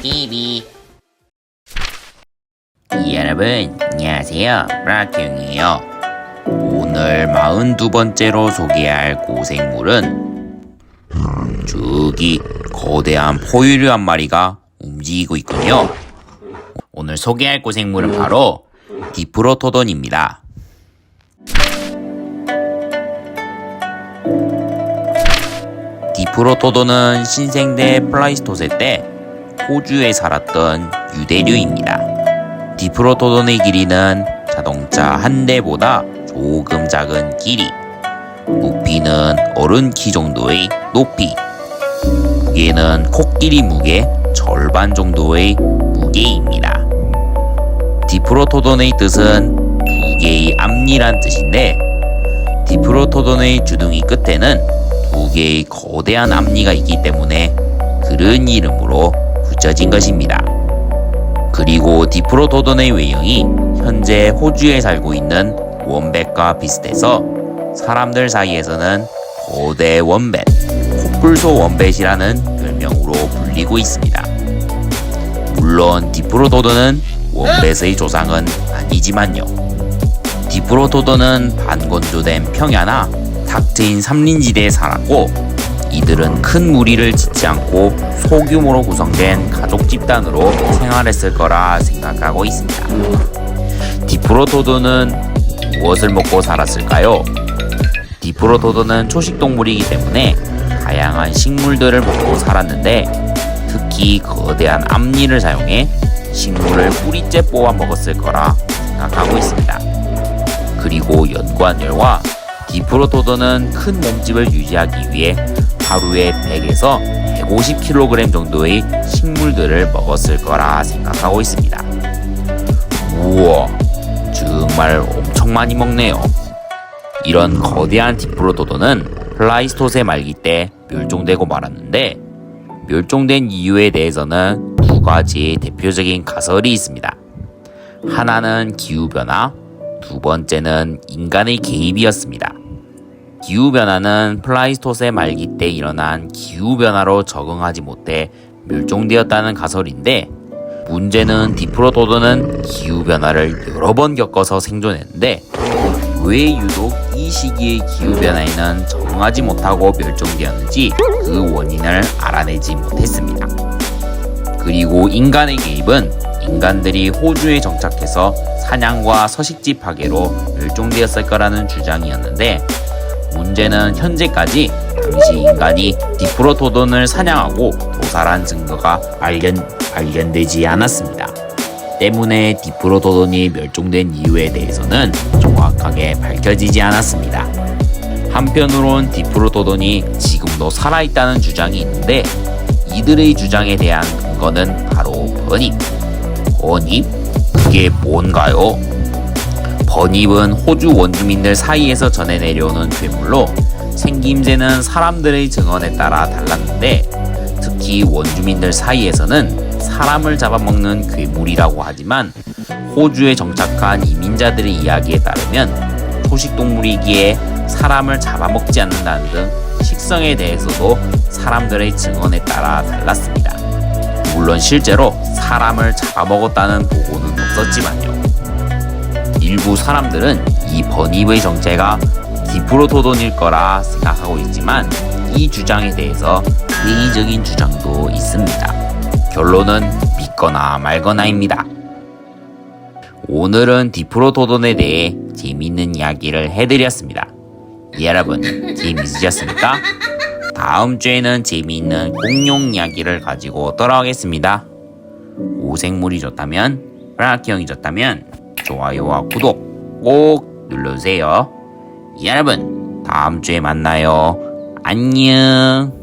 TV 여러분 안녕하세요. 브라키형이에요. 오늘 42번째로 소개할 고생물은 저기 거대한 포유류 한 마리가 움직이고 있군요. 오늘 소개할 고생물은 바로 디프로토돈입니다. 디프로토돈은 신생대 플라이스토세 때 호주에 살았던 유대류입니다. 디프로토돈의 길이는 자동차 한 대보다 조금 작은 길이, 부피는 어른 키 정도의 높이, 무게는 코끼리 무게 절반 정도의 무게입니다. 디프로토돈의 뜻은 두 개의 앞니란 뜻인데, 디프로토돈의 주둥이 끝에는 두 개의 거대한 앞니가 있기 때문에 그런 이름으로 붙여진 것입니다. 그리고 디프로토돈의 외형이 현재 호주에 살고 있는 원뱃과 비슷해서 사람들 사이에서는 거대 원뱃, 코뿔소 원뱃이라는 별명으로 불리고 있습니다. 물론 디프로토돈은 원뱃의 조상은 아니지만요. 디프로토돈은 반건조된 평야나 탁 트인 삼림지대에 살았고 이들은 큰 무리를 짓지 않고 소규모로 구성된 가족 집단으로 생활했을 거라 생각하고 있습니다. 디프로토도는 무엇을 먹고 살았을까요? 디프로토도는 초식동물이기 때문에 다양한 식물들을 먹고 살았는데 특히 거대한 앞니를 사용해 식물을 뿌리째 뽑아 먹었을 거라 생각하고 있습니다. 그리고 연구한열과 디프로토도는 큰 몸집을 유지하기 위해 하루에 100에서 150kg 정도의 식물들을 먹었을 거라 생각하고 있습니다. 우와, 정말 엄청 많이 먹네요. 이런 거대한 디프로토도는 플라이스토세 말기 때 멸종되고 말았는데 멸종된 이유에 대해서는 두 가지 대표적인 가설이 있습니다. 하나는 기후변화, 두 번째는 인간의 개입이었습니다. 기후변화는 플라이스토세 말기 때 일어난 기후변화로 적응하지 못해 멸종되었다는 가설인데 문제는 디프로토도는 기후변화를 여러 번 겪어서 생존했는데 왜 유독 이 시기의 기후변화에는 적응하지 못하고 멸종되었는지 그 원인을 알아내지 못했습니다. 그리고 인간의 개입은 인간들이 호주에 정착해서 사냥과 서식지 파괴로 멸종되었을 거라는 주장이었는데 문제는 현재까지 당시 인간이 디프로토돈을 사냥하고 도살한 증거가 발견, 발견되지 않았습니다. 때문에 디프로토돈이 멸종된 이유에 대해서는 정확하게 밝혀지지 않았습니다. 한편으론 디프로토돈이 지금도 살아있다는 주장이 있는데 이들의 주장에 대한 근거는 바로 번입. 번입? 그게 뭔가요? 번입은 호주 원주민들 사이에서 전해 내려오는 괴물로 생김새는 사람들의 증언에 따라 달랐는데 특히 원주민들 사이에서는 사람을 잡아먹는 괴물이라고 하지만 호주에 정착한 이민자들의 이야기에 따르면 초식동물이기에 사람을 잡아먹지 않는다는 등 식성에 대해서도 사람들의 증언에 따라 달랐습니다. 물론 실제로 사람을 잡아먹었다는 보고는 없었지만요. 일부 사람들은 이 번입의 정체가 디프로토돈일 거라 생각하고 있지만 이 주장에 대해서 회의적인 주장도 있습니다. 결론은 믿거나 말거나입니다. 오늘은 디프로토돈에 대해 재미있는 이야기를 해드렸습니다. 여러분 재미있으셨습니까? 다음 주에는 재미있는 공룡 이야기를 가지고 돌아오겠습니다. 오생물이 좋다면, 브라키형이 좋다면 좋아요와 구독 꼭 눌러주세요. 여러분, 다음 주에 만나요. 안녕.